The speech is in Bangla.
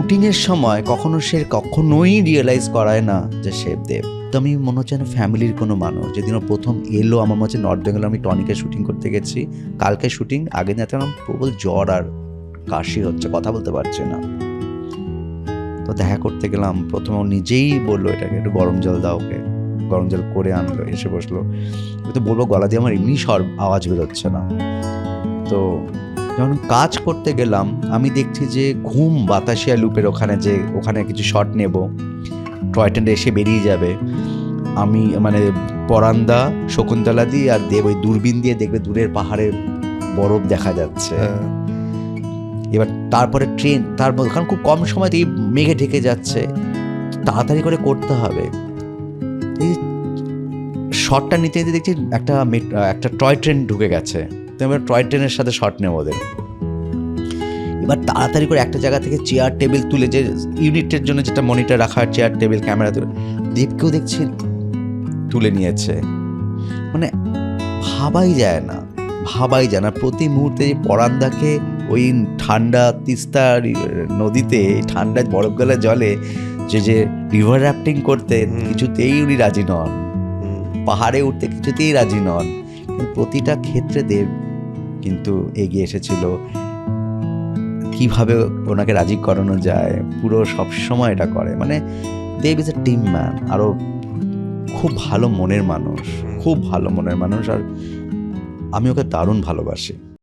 শুটিংয়ের সময় কখনো সে কখনোই রিয়েলাইজ করায় না যে সে দেব তো আমি মনে হচ্ছে না ফ্যামিলির কোনো মানুষ। যেদিন ও প্রথম এলো আমার মনে হচ্ছে নর্থ বেঙ্গলে আমি টনিকে শুটিং করতে গেছি। কালকে শুটিং আগের দিন আমার প্রবল জ্বর আর কাশি হচ্ছে, কথা বলতে পারছি না। তো দেখা করতে গেলাম। প্রথমে ও নিজেই বলল, এটাকে একটু গরম জল দাও ওকে। গরম জল করে আনলো, এসে বসল। তো বলব, গলা দিয়ে আমার এমনি স্বর আওয়াজ বেরোচ্ছে না। তো যখন কাজ করতে গেলাম আমি দেখছি যে ঘুম বাতাসিয়া লুপের ওখানে যে ওখানে কিছু শট নেব। টয় ট্রেনটা এসে বেরিয়ে যাবে। আমি মানে পরান্দা শকুন্তলা দিয়ে আর দেব ওই দূরবীন দিয়ে দেখবে দূরের পাহাড়ে বরফ দেখা যাচ্ছে। হ্যাঁ। এবার তারপরে ট্রেন তারপর কারণ খুব কম সময় এই মেঘে ঢেকে যাচ্ছে। তাড়াতাড়ি করে করতে হবে। এই শটটা নিতে নিতে দেখছি একটা একটা টয় ট্রেন ঢুকে গেছে। তো এবার টয় ট্রেনের সাথে শট নেব ওদের। এবার তাড়াতাড়ি করে একটা জায়গা থেকে চেয়ার টেবিল তুলে যে ইউনিটের জন্য যেটা মনিটর রাখা হয় চেয়ার টেবিল ক্যামেরা তুলে দীপকেও দেখছি তুলে নিয়েছে। মানে ভাবাই যায় না ভাবাই যায় না। প্রতি মুহূর্তে যে পরান্দাকে ওই ঠান্ডা তিস্তা নদীতে ঠান্ডা বরফ গলা জলে যে যে রিভার র্যাফটিং করতে কিছুতেই উনি রাজি নন। পাহাড়ে উঠতে কিছুতেই রাজি নন। প্রতিটা ক্ষেত্রে দেব কিন্তু এগিয়ে এসেছিল। কীভাবে ওনাকে রাজি করানো যায় পুরো সবসময় এটা করে। মানে Dev is a team man আরও খুব ভালো মনের মানুষ খুব ভালো মনের মানুষ। আর আমি ওকে দারুণ ভালোবাসি।